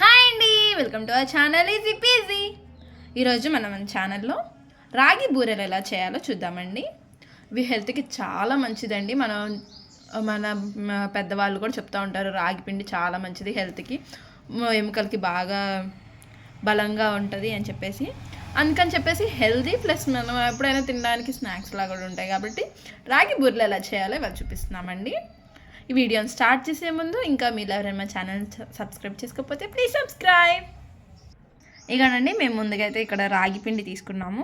Hi అండి welcome to our channel easy peasy ఈరోజు మనం మన ఛానల్లో రాగి బూరెలు ఎలా చేయాలో చూద్దామండి. ఇవి హెల్త్కి చాలా మంచిదండి. మనం మన పెద్దవాళ్ళు కూడా చెప్తూ ఉంటారు రాగి పిండి చాలా మంచిది హెల్త్కి ఎముకలకి బాగా బలంగా ఉంటుంది అని చెప్పేసి. అందుకని చెప్పేసి హెల్దీ ప్లస్ మనం ఎప్పుడైనా తినడానికి స్నాక్స్ లాగా కూడా ఉంటాయి కాబట్టి రాగి బూరెలు ఎలా చేయాలో ఇవాళ చూపిస్తున్నామండి. ఈ వీడియోని స్టార్ట్ చేసే ముందు ఇంకా మీరు ఎవరైనా మా ఛానల్ సబ్స్క్రైబ్ చేసుకోకపోతే ప్లీజ్ సబ్స్క్రైబ్. ఇకనండి మేము ముందుగా అయితే ఇక్కడ రాగి పిండి తీసుకున్నాము.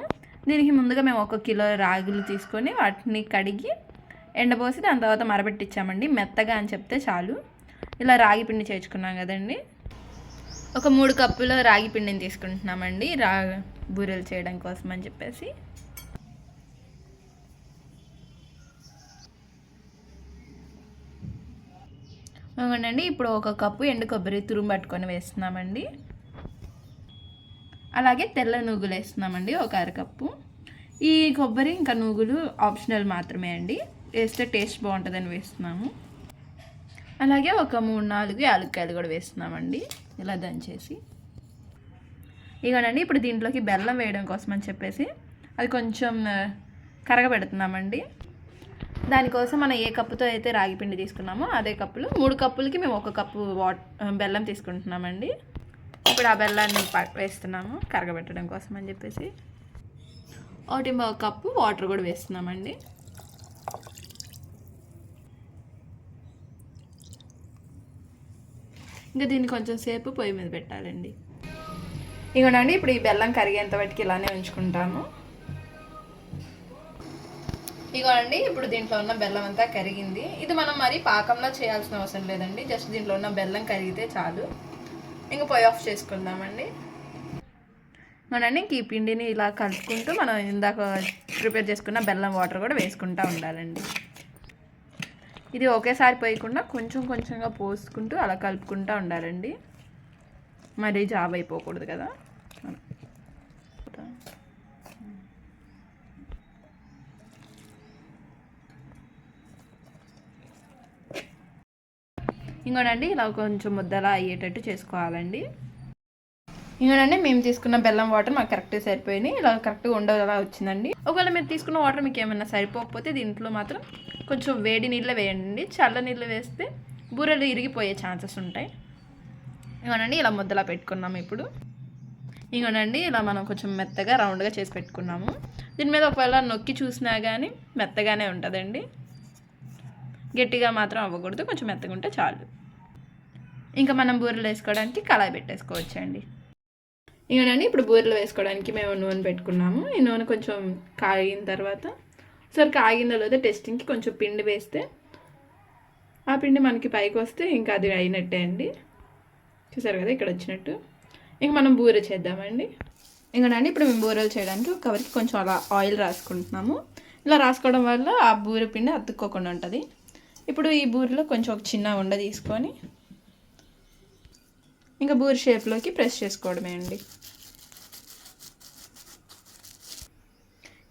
దీనికి ముందుగా మేము ఒక కిలో రాగులు తీసుకొని వాటిని కడిగి ఎండపోసి దాని తర్వాత మరబెట్టించామండి మెత్తగా అని చెప్తే చాలు. ఇలా రాగి పిండి చేర్చుకున్నాం కదండి. ఒక మూడు కప్పుల రాగి పిండిని తీసుకుంటున్నామండి. రా బూరెలు చేయడం కోసం అని చెప్పేసి. అవునండి ఇప్పుడు ఒక కప్పు ఎండు కొబ్బరి తురుము పట్టుకొని వేస్తున్నామండి. అలాగే తెల్ల నువ్వులు వేస్తున్నామండి ఒక అరకప్పు. ఈ కొబ్బరి ఇంకా నువ్వులు ఆప్షనల్ మాత్రమే అండి. వేస్తే టేస్ట్ బాగుంటుందని వేస్తున్నాము. అలాగే ఒక మూడు నాలుగు యాలక్కాయలు కూడా వేస్తున్నామండి ఇలా దంచేసి. ఇగోనండి ఇప్పుడు దీంట్లోకి బెల్లం వేయడం కోసం అని చెప్పేసి అది కొంచెం కరగబెడుతున్నామండి. దానికోసం మనం ఏ కప్పుతో అయితే రాగి పిండి తీసుకున్నామో అదే కప్పులు మూడు కప్పులకి మేము ఒక కప్పు వాట్ బెల్లం తీసుకుంటున్నామండి. ఇప్పుడు ఆ బెల్లాన్ని ప- వేస్తున్నాము కరగబెట్టడం కోసం అని చెప్పేసి. ఒకటి ఒక కప్పు వాటర్ కూడా వేస్తున్నామండి. ఇంకా దీన్ని కొంచెం సేపు పొయ్యి మీద పెట్టాలండి. ఇగోనండి ఇప్పుడు ఈ బెల్లం కరిగేంత వాటికి ఇలానే ఉంచుకుంటాము. ఇగోనండి ఇప్పుడు దీంట్లో ఉన్న బెల్లం అంతా కరిగింది. ఇది మనం మరి పాకంలో చేయాల్సిన అవసరం లేదండి. జస్ట్ దీంట్లో ఉన్న బెల్లం కరిగితే చాలు. ఇంకా పొయ్యి ఆఫ్ చేసుకుందామండి. మనండి ఇంక ఈ పిండిని ఇలా కలుపుకుంటూ మనం ఇందాక ప్రిపేర్ చేసుకున్న బెల్లం వాటర్ కూడా వేసుకుంటూ ఉండాలండి. ఇది ఒకేసారి పోయకుండా కొంచెం కొంచెంగా పోసుకుంటూ అలా కలుపుకుంటూ ఉండాలండి. మరీ జాబ్ అయిపోకూడదు కదా. ఇంకోనండి ఇలా కొంచెం ముద్దలా అయ్యేటట్టు చేసుకోవాలండి. ఇంకోనండి మేము తీసుకున్న బెల్లం వాటర్ మాకు కరెక్ట్గా సరిపోయినాయి. ఇలా కరెక్ట్గా ఉండేలా వచ్చిందండి. ఒకవేళ మీరు తీసుకున్న వాటర్ మీకు ఏమైనా సరిపోకపోతే దీంట్లో మాత్రం కొంచెం వేడి నీళ్ళు వేయండి. చల్ల నీళ్ళు వేస్తే బూరెలు ఇరిగిపోయే ఛాన్సెస్ ఉంటాయి. ఇగోనండి ఇలా ముద్దలా పెట్టుకున్నాము ఇప్పుడు. ఇగోనండి ఇలా మనం కొంచెం మెత్తగా రౌండ్గా చేసి పెట్టుకున్నాము. దీని మీద ఒకవేళ నొక్కి చూసినా కానీ మెత్తగానే ఉంటుందండి. గట్టిగా మాత్రం అవ్వకూడదు కొంచెం మెత్తగా ఉంటే చాలు. ఇంకా మనం బూరెలు వేసుకోవడానికి కళాయి పెట్టేసుకోవచ్చండి. ఇంకనండి ఇప్పుడు బూరెలు వేసుకోవడానికి మేము నూనె పెట్టుకున్నాము. ఈ నూనె కొంచెం కాగిన తర్వాత సరే కాగిందో లేదో టెస్టింగ్కి కొంచెం పిండి వేస్తే ఆ పిండి మనకి పైకి వస్తే ఇంకా అది అయినట్టే అండి. చూసారు కదా ఇక్కడ వచ్చినట్టు. ఇంక మనం బూరె చేద్దామండి. ఇంకనండి ఇప్పుడు మేము బూరెలు చేయడానికి ఒక కవర్కి కొంచెం అలా ఆయిల్ రాసుకుంటున్నాము. ఇలా రాసుకోవడం వల్ల ఆ బూర పిండి అతుక్కోకుండా ఉంటుంది. ఇప్పుడు ఈ బూరెలో కొంచెం ఒక చిన్న ఉండ తీసుకొని ఇంకా బూరి షేప్లోకి ప్రెస్ చేసుకోవడమే అండి.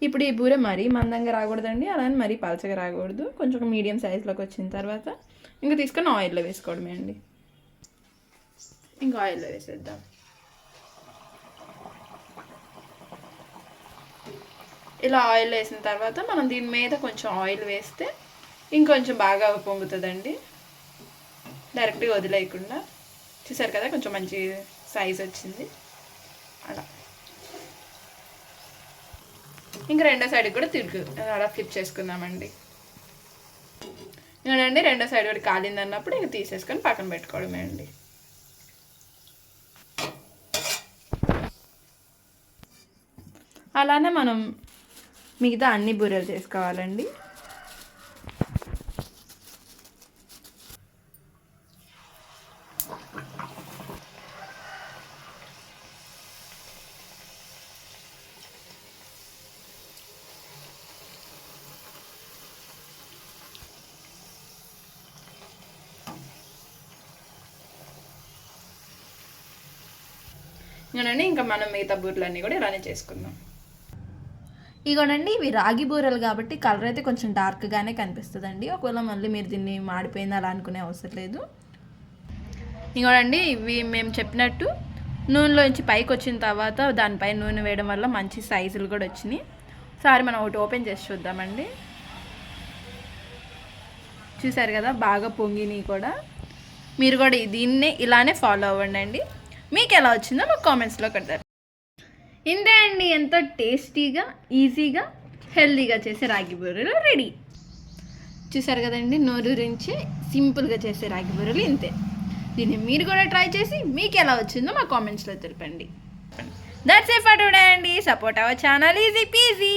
ఇప్పుడు ఈ బూరె మరీ మందంగా రాకూడదండి అలానే మరీ పలచగా రాకూడదు. కొంచెం మీడియం సైజులోకి వచ్చిన తర్వాత ఇంకా తీసుకొని ఆయిల్లో వేసుకోవడమే అండి. ఇంకా ఆయిల్లో వేసేద్దాం. ఇలా ఆయిల్ వేసిన తర్వాత మనం దీని మీద కొంచెం ఆయిల్ వేస్తే ఇంకొంచెం బాగా పొంగుతుందండి. డైరెక్ట్గా వదిలేయకుండా. చూసారు కదా కొంచెం మంచి సైజ్ వచ్చింది. అలా. ఇంకా రెండో సైడ్కి కూడా తిరుగు. అలా ఫ్లిప్ చేసుకుందామండి. ఇంకండి రెండో సైడ్ కూడా కాలింది అన్నప్పుడు ఇంకా తీసేసుకొని పక్కన పెట్టుకోవడమే అండి. అలానే మనం మిగతా అన్ని బూరెలు చేసుకోవాలండి. ఇంకనండి ఇంకా మనం మిగతా బూరెలన్నీ కూడా ఇలానే చేసుకుందాం. ఇగోనండి ఇవి రాగి బూరలు కాబట్టి కలర్ అయితే కొంచెం డార్క్గానే కనిపిస్తుందండి. ఒకవేళ మళ్ళీ మీరు దీన్ని మాడిపోయింది అలా అనుకునే అవసరం లేదు. ఇంకోనండి ఇవి మేము చెప్పినట్టు నూనెలోంచి పైకి వచ్చిన తర్వాత దానిపై నూనె వేయడం వల్ల మంచి సైజులు కూడా వచ్చినాయి. సారి మనం ఒకటి ఓపెన్ చేసి చూద్దామండి. చూసారు కదా బాగా పొంగినాయి కూడా. మీరు కూడా దీన్నే ఇలానే ఫాలో అవ్వండి అండి మీకు ఎలా వచ్చిందో మాకు కామెంట్స్లో కడతారు. ఇంతే అండి. ఎంతో టేస్టీగా ఈజీగా హెల్దీగా చేసే రాగి బూరెలు రెడీ. చూసారు కదండి నోరూరించి సింపుల్గా చేసే రాగి బూరెలు ఇంతే. దీన్ని మీరు కూడా ట్రై చేసి మీకు ఎలా వచ్చిందో మా కామెంట్స్లో తెలిపండి. దట్స్ ఏ ఫర్ టుడే అండి. Support our channel easy peasy